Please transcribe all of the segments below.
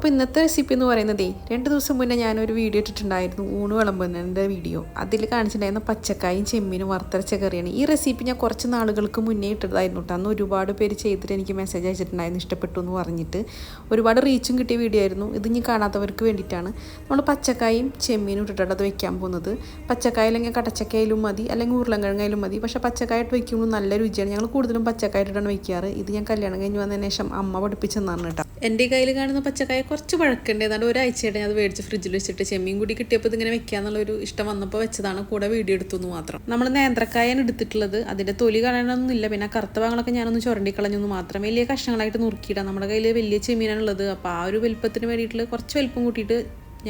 അപ്പോൾ ഇന്നത്തെ റെസിപ്പി എന്ന് പറയുന്നതേ രണ്ട് ദിവസം മുന്നേ ഞാനൊരു വീഡിയോ ഇട്ടിട്ടുണ്ടായിരുന്നു ഊണ് വിളമ്പുന്നതിന്റെ വീഡിയോ അതിൽ കാണിച്ചിട്ടുണ്ടായിരുന്ന പച്ചക്കായും ചെമ്മീനും വറുത്തരച്ച കറിയാണ്. ഈ റെസിപ്പി ഞാൻ കുറച്ച് നാളുകൾക്ക് മുന്നേ ഇട്ടതായിരുന്നു കേട്ടോ അന്ന് ഒരുപാട് പേര് ചെയ്തിട്ട് എനിക്ക് മെസ്സേജ് അയച്ചിട്ടുണ്ടായിരുന്നു ഇഷ്ടപ്പെട്ടു എന്ന് പറഞ്ഞിട്ട്. ഒരുപാട് റീച്ചും കിട്ടിയ വീഡിയോ ആയിരുന്നു. ഇത് ഇനി കാണാത്തവർക്ക് വേണ്ടിയിട്ടാണ്. നമ്മൾ പച്ചക്കായും ചെമ്മീനും ഇട്ടിട്ടാണ് അത് വെക്കാൻ പോകുന്നത്. പച്ചക്കായ അല്ലെങ്കിൽ കടച്ചക്കായാലും മതി അല്ലെങ്കിൽ ഉരുളൻകിഴങ്ങായാലും മതി. പക്ഷേ പച്ചക്കായിട്ട് വയ്ക്കുമ്പോൾ നല്ല രുചിയാണ്. ഞങ്ങൾ കൂടുതലും പച്ചക്കായിട്ടാണ് വെക്കാറ്. ഇത് ഞാൻ കല്യാണം കഴിഞ്ഞ് വന്നതിന് ശേഷം അമ്മ പഠിപ്പിച്ചെന്നാണ് കേട്ടോ എന്റെ കയ്യിൽ കാണുന്ന പച്ചക്കായ കുറച്ച് പഴക്കണ്ട് ഏതാണ്ട് ഒരാഴ്ചയായിട്ട് ഞാൻ അത് മേടിച്ച് ഫ്രിഡ്ജിൽ വെച്ചിട്ട് ചെമ്മീൻ കൂടി കിട്ടിയപ്പോൾ ഇതിങ്ങനെ വെക്കാന്നുള്ളൊരു ഇഷ്ടം വന്നപ്പോൾ വെച്ചതാണ്. കൂടെ വീഡിയോ എടുത്തു എന്ന് മാത്രം. നമ്മൾ നേന്ത്രക്കായാണ് എടുത്തിട്ടുള്ളത്. അതിന്റെ തൊലി കളയണമെന്നില്ല പിന്നെ കറുത്ത ഭാഗങ്ങളൊക്കെ ഞാനൊന്ന് ചുരണ്ടി കളഞ്ഞൊന്ന് മാത്രം. വലിയ കഷ്ണങ്ങളായിട്ട് നുറുക്കിയിടാം. നമ്മുടെ കയ്യിൽ വലിയ ചെമ്മീനാണുള്ളത് അപ്പോൾ ആ ഒരു വലുപ്പത്തിന് വേണ്ടിയിട്ട് കുറച്ച് വലുപ്പം കൂട്ടിയിട്ട്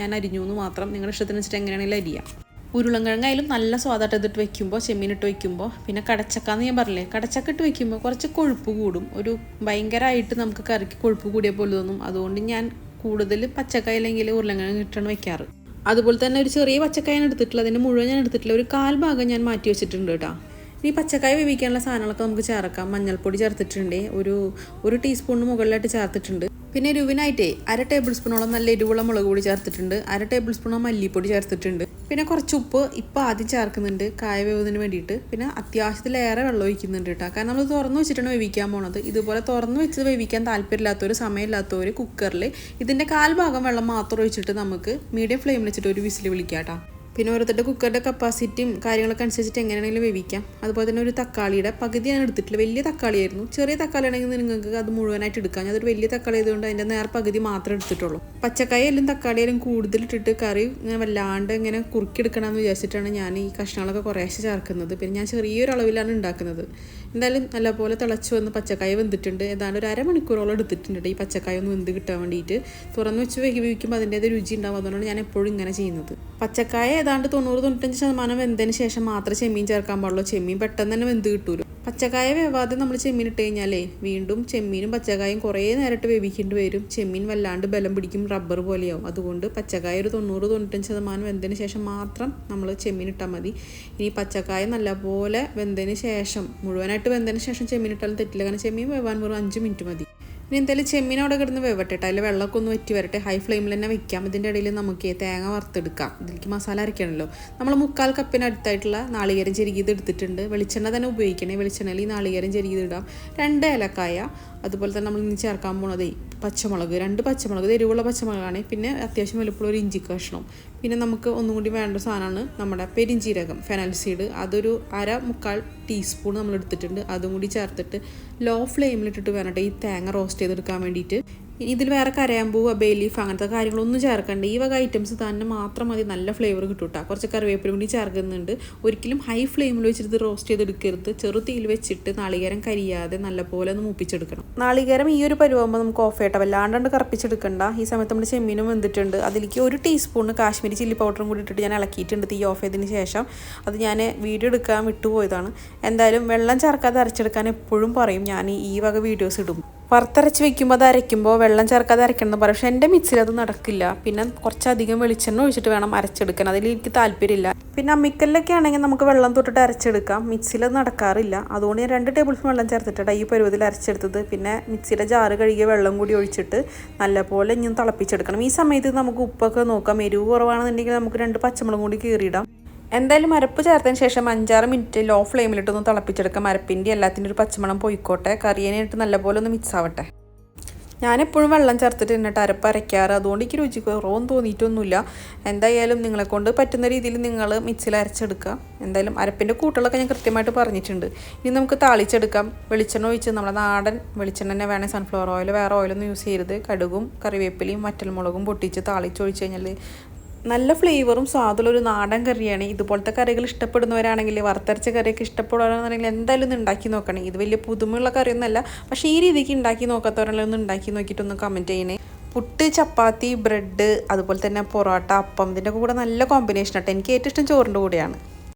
ഞാൻ അരിഞ്ഞു എന്ന് മാത്രം. നിങ്ങളുടെ ഇഷ്ടത്തിന് വെച്ചിട്ട് എങ്ങനെയാണെങ്കിലും അരിയാം. ഉരുളങ്കിഴങ്ങായാലും നല്ല സ്വാദായിട്ട് ഇതിട്ട് വെക്കുമ്പോൾ ചെമ്മീനിട്ട് വെക്കുമ്പോൾ പിന്നെ കടച്ചക്കാന്ന് ഞാൻ പറഞ്ഞില്ലേ? കടച്ചക്ക ഇട്ട് വെക്കുമ്പോൾ കുറച്ച് കൊഴുപ്പ് കൂടും. ഒരു ഭയങ്കരമായിട്ട് നമുക്ക് കറിക്ക് കൊഴുപ്പ് കൂടിയ പോലെ തോന്നും അതുകൊണ്ട് ഞാൻ കൂടുതൽ പച്ചക്കായ അല്ലെങ്കിൽ ഉരുളൻകിഴങ്ങ് ഇട്ടാണ് വെക്കാറ് അതുപോലെ തന്നെ ഒരു ചെറിയ പച്ചക്കായാണ് എടുത്തിട്ടുള്ളത്. അതിന്റെ മുഴുവൻ ഞാൻ എടുത്തിട്ടുള്ള ഒരു കാൽ ഭാഗം ഞാൻ മാറ്റി വെച്ചിട്ടുണ്ട് കേട്ടോ. ഇനി പച്ചക്കായ വേവിക്കാനുള്ള സാധനങ്ങളൊക്കെ നമുക്ക് ചേർക്കാം. മഞ്ഞൾപ്പൊടി ചേർത്തിട്ടുണ്ട്. ഒരു ഒരു ടീസ്പൂണിന് മുകളിലായിട്ട് ചേർത്തിട്ടുണ്ട്. പിന്നെ എരിവിനായിട്ടേ അര ടേബിൾ സ്പൂണോളം നല്ല എരിവുള്ള മുളക് പൊടി ചേർത്തിട്ടുണ്ട്. അര ടേബിൾ സ്പൂണോളം മല്ലിപ്പൊടി ചേർത്തിട്ടുണ്ട്. പിന്നെ കുറച്ച് ഉപ്പ് ഇപ്പോൾ ആദ്യം ചേർക്കുന്നുണ്ട് കായ വേവതിന് വേണ്ടിയിട്ട്. പിന്നെ അത്യാവശ്യത്തിലേറെ വെള്ളം ഒഴിക്കുന്നുണ്ട് കേട്ടോ. കാരണം നമ്മൾ തുറന്ന് വെച്ചിട്ടാണ് വേവിക്കാൻ പോണത്. ഇതുപോലെ തുറന്ന് വെച്ച് വേവിക്കാൻ താല്പര്യമില്ലാത്തവർ സമയമില്ലാത്തവർ കുക്കറിൽ ഇതിന്റെ കാൽ ഭാഗം വെള്ളം മാത്രം ഒഴിച്ചിട്ട് നമുക്ക് മീഡിയം ഫ്ലെയിമിൽ വെച്ചിട്ട് ഒരു വിസിൽ വിളിക്കാം കേട്ടോ പിന്നെ ഓരോരുത്തരുടെ കുക്കറിന്റെ കപ്പാസിറ്റിയും കാര്യങ്ങളൊക്കെ അനുസരിച്ചിട്ട് എങ്ങനെയാണെങ്കിലും വേവിക്കാം. അതുപോലെ തന്നെ ഒരു തക്കാളിയുടെ പകുതി ഞാൻ എടുത്തിട്ടില്ല. വലിയ തക്കാളിയായിരുന്നു. ചെറിയ തക്കാളി ആണെങ്കിൽ നിങ്ങൾക്ക് അത് മുഴുവനായിട്ട് എടുക്കാം. അതൊരു വലിയ തക്കാളി ആയതുകൊണ്ട് അതിന്റെ നേർ പകുതി മാത്രമേ എടുത്തിട്ടുള്ളൂ. പച്ചക്കായാലും കൂടുതൽ ഇട്ടിട്ട് കറി ഇങ്ങനെ വല്ലാണ്ട് ഇങ്ങനെ കുറുക്കിയെടുക്കണമെന്ന് വിചാരിച്ചിട്ടാണ് ഞാൻ ഈ കഷ്ണങ്ങളൊക്കെ കുറേശ്ശെ ചേർക്കുന്നത്. പിന്നെ ഞാൻ ചെറിയൊരു അളവിലാണ് ഉണ്ടാക്കുന്നത്. എന്തായാലും നല്ലപോലെ തിളച്ച് വന്ന് പച്ചക്കായ വെന്തിട്ടുണ്ട്. ഏതാണ്ട് ഒരു അരമണിക്കൂറോളം എടുത്തിട്ടുണ്ട്. ഈ പച്ചക്കായ ഒന്ന് വെന്ത് കിട്ടാൻ വേണ്ടിയിട്ട്. തുറന്ന് വെച്ച് വേവിക്കുമ്പോൾ അതിന്റേത് രുചി ഉണ്ടാവും. അതുകൊണ്ടാണ് ഞാൻ എപ്പോഴും ഇങ്ങനെ ചെയ്യുന്നത്. പച്ചക്കായ ഏതാണ്ട് തൊണ്ണൂറ് തൊണ്ണൂറ്റഞ്ച് ശതമാനം വെന്തതിന് ശേഷം മാത്രമേ ചെമ്മീൻ ചേർക്കാൻ പാടുള്ളൂ. ചെമ്മീൻ പെട്ടെന്ന് തന്നെ വെന്ത് കിട്ടൂലോ? പച്ചക്കായ വേവാതെ നമ്മൾ ചെമ്മീൻ ഇട്ട് കഴിഞ്ഞാലേ വീണ്ടും ചെമ്മീനും പച്ചക്കായും കുറേ നേരിട്ട് വേവിക്കേണ്ടി വരും. ചെമ്മീൻ വല്ലാണ്ട് ബലം പിടിക്കും റബ്ബർ പോലെയാവും. അതുകൊണ്ട് പച്ചക്കായ ഒരു തൊണ്ണൂറ് തൊണ്ണൂറ്റഞ്ച് ശതമാനം വെന്തതിന് ശേഷം മാത്രം നമ്മൾ ചെമ്മീൻ ഇട്ടാൽ മതി. ഇനി പച്ചക്കായ നല്ലപോലെ വെന്തതിന് ശേഷം മുഴുവനായിട്ട് വെന്തതിന് ശേഷം ചെമ്മീൻ ഇട്ടാലും തെറ്റില്ല. കാരണം ചെമ്മീൻ വേവാൻ വെറും അഞ്ച് മിനിറ്റ് മതി. ഇനി എന്തായാലും ചെമ്മീൻ അവിടെ കിടന്ന് വേവട്ടെ അതിൽ വെള്ളമൊക്കെ ഒന്ന് വറ്റി വരട്ടെ. ഹൈ ഫ്ലെയിമിൽ തന്നെ വെക്കാം. ഇതിന്റെ ഇടയിൽ നമുക്ക് തേങ്ങ വറുത്തെടുക്കാം. ഇതിലേക്ക് മസാല അരയ്ക്കണമല്ലോ നമ്മൾ മുക്കാൽ കപ്പിന് അടുത്തായിട്ടുള്ള നാളികേരം ചെരുകിയത് എടുത്തിട്ടുണ്ട്. വെളിച്ചെണ്ണ തന്നെ ഉപയോഗിക്കണേ. വെളിച്ചെണ്ണയിൽ ഈ നാളികേരം ചെരുകിയത് ഇടാം. രണ്ട് ഏലക്കായ. അതുപോലെ തന്നെ നമ്മൾ ഇനി ചേർക്കാൻ പോണതേ പച്ചമുളക് രണ്ട് പച്ചമുളക് എരിവുള്ള പച്ചമുളകാണ്. പിന്നെ അത്യാവശ്യം വലുപ്പമുള്ള ഒരു ഇഞ്ചി കഷ്ണം. പിന്നെ നമുക്ക് ഒന്നും കൂടി വേണ്ട സാധനമാണ് നമ്മുടെ പെരിഞ്ചീരകം ഫെനൽ സീഡ് അതൊരു അര മുക്കാൽ ടീസ്പൂൺ നമ്മൾ എടുത്തിട്ടുണ്ട് അതും കൂടി ചേർത്തിട്ട് ലോ ഫ്ലെയിമിലിട്ടിട്ട് വേണം ഈ തേങ്ങ റോസ്റ്റ് ചെയ്തെടുക്കാൻ വേണ്ടിയിട്ട്. ഇനി ഇതിൽ വേറെ കരയാമ്പൂവ് ബേ ലീഫ് അങ്ങനത്തെ കാര്യങ്ങളൊന്നും ചേർക്കണ്ട. ഈ വക ഐറ്റംസ് തന്നെ മാത്രം മതി നല്ല ഫ്ലേവർ കിട്ടും കേട്ടോ കുറച്ച് കറിവേപ്പിലും കൂടി ചേർക്കുന്നുണ്ട്. ഒരിക്കലും ഹൈ ഫ്ലെയിമിൽ വെച്ചിട്ട് റോസ്റ്റ് ചെയ്തെടുക്കരുത് ചെറു തീയിൽ വെച്ചിട്ട് നാളികേരം കരിയാതെ നല്ലപോലെ ഒന്ന് മൂപ്പിച്ചെടുക്കണം. നാളികേരം ഈ ഒരു പരുവാകുമ്പോൾ നമുക്ക് ഓഫ് ചെയ്യട്ടെ വല്ലാണ്ട് കറപ്പിച്ചെടുക്കണ്ട. ഈ സമയത്ത് നമ്മുടെ ചെമ്മീനും വെന്തിട്ടുണ്ട്. അതിലേക്ക് ഒരു ടീസ്പൂണ് കാശ്മീരി ചില്ലി പൗഡറും കൂടി ഇട്ടിട്ട് ഞാൻ ഇളക്കിയിട്ടുണ്ട് തീ ഓഫ് ചെയ്തതിന് ശേഷം. അത് ഞാൻ വീഡിയോ എടുക്കാൻ വിട്ടുപോയതാണ്. എന്തായാലും വെള്ളം ചേർക്കാതെ അരച്ചെടുക്കാൻ എപ്പോഴും പറയും. ഞാൻ ഈ വക വീഡിയോസ് ഇടും. വറുത്തരച്ച് വെക്കുമ്പോൾ അത് അരയ്ക്കുമ്പോൾ വെള്ളം ചേർക്കാതെ അരയ്ക്കണം എന്ന് പറയും. പക്ഷേ എന്റെ മിക്സിൽ അത് നടക്കില്ല. പിന്നെ കുറച്ചധികം വെളിച്ചെണ്ണ ഒഴിച്ചിട്ട് വേണം അരച്ചെടുക്കാൻ. അതിൽ എനിക്ക് താല്പര്യമില്ല. പിന്നെ അമ്മിക്കല്ലൊക്കെ ആണെങ്കിൽ നമുക്ക് വെള്ളം തൊട്ടിട്ട് അരച്ചെടുക്കാം. മിക്സിയിൽ അത് നടക്കാറില്ല. അതുകൊണ്ട് ഞാൻ രണ്ട് ടേബിൾ സ്പൂൺ വെള്ളം ചേർത്തിട്ടാണ് ഈ പരുവത്തിൽ അരച്ചെടുത്തത്. പിന്നെ മിക്സിയുടെ ജാറ് കഴുകിയ വെള്ളം കൂടി ഒഴിച്ചിട്ട് നല്ലപോലെ ഇനി തിളപ്പിച്ചെടുക്കണം. ഈ സമയത്ത് നമുക്ക് ഉപ്പൊക്കെ നോക്കാം. എരിവ് കുറവാണെന്നുണ്ടെങ്കിൽ നമുക്ക് രണ്ട് പച്ചമുളകും കൂടി കീറിയിടാം. എന്തായാലും അരപ്പ് ചേർത്തതിന് ശേഷം അഞ്ചാറ് മിനിറ്റ് ലോ ഫ്ലെയിമിലിട്ടൊന്ന് തിളപ്പിച്ചെടുക്കാം. അരപ്പിന്റെ എല്ലാത്തിന്റെ ഒരു പച്ചമണം പോയിക്കോട്ടെ. കറിയനായിട്ട് നല്ലപോലെ ഒന്ന് മിക്സ് ആവട്ടെ. ഞാനെപ്പോഴും വെള്ളം ചേർത്തിട്ട് എന്നിട്ട് അരപ്പ് അരയ്ക്കാറ്. അതുകൊണ്ട് എനിക്ക് രുചി കുറവൊന്നും തോന്നിയിട്ടൊന്നുമില്ല. എന്തായാലും നിങ്ങളെ കൊണ്ട് പറ്റുന്ന രീതിയിൽ നിങ്ങൾ മിക്സിയിൽ അരച്ചെടുക്കുക. എന്തായാലും അരപ്പിന്റെ കൂട്ടുകളൊക്കെ ഞാൻ കൃത്യമായിട്ട് പറഞ്ഞിട്ടുണ്ട്. ഇനി നമുക്ക് താളിച്ചെടുക്കാം. വെളിച്ചെണ്ണ ഒഴിച്ച് നമ്മുടെ നാടൻ വെളിച്ചെണ്ണ തന്നെ വേണേൽ സൺഫ്ലവർ ഓയിൽ വേറെ ഓയിലൊന്നും യൂസ് ചെയ്യരുത്. കടുകും കറിവേപ്പിലയും വറ്റൽമുളകും പൊട്ടിച്ച് താളിച്ചൊഴിച്ച് കഴിഞ്ഞാൽ നല്ല ഫ്ലേവറും സ്വാദുള്ള ഒരു നാടൻ കറിയാണ്. ഇതുപോലത്തെ കറികൾ ഇഷ്ടപ്പെടുന്നവരാണെങ്കിൽ വറുത്തരച്ച കറിയൊക്കെ ഇഷ്ടപ്പെടുകയാണെന്നുണ്ടെങ്കിൽ എന്തായാലും ഒന്ന് ഉണ്ടാക്കി നോക്കണേ. ഇത് വലിയ പുതുമയുള്ള കറിയൊന്നുമല്ല പക്ഷേ ഈ രീതിക്ക് ഉണ്ടാക്കി നോക്കാത്തവരാണെങ്കിൽ ഒന്ന് ഉണ്ടാക്കി നോക്കിയിട്ടൊന്ന് കമന്റ് ചെയ്യണേ. പുട്ട് ചപ്പാത്തി ബ്രെഡ് അതുപോലെ തന്നെ പൊറോട്ട അപ്പം ഇതിന്റെ കൂടെ നല്ല കോമ്പിനേഷൻ ആട്ടോ. എനിക്ക് ഏറ്റവും ഇഷ്ടം ചോറിന്റെ കൂടെയാണ്.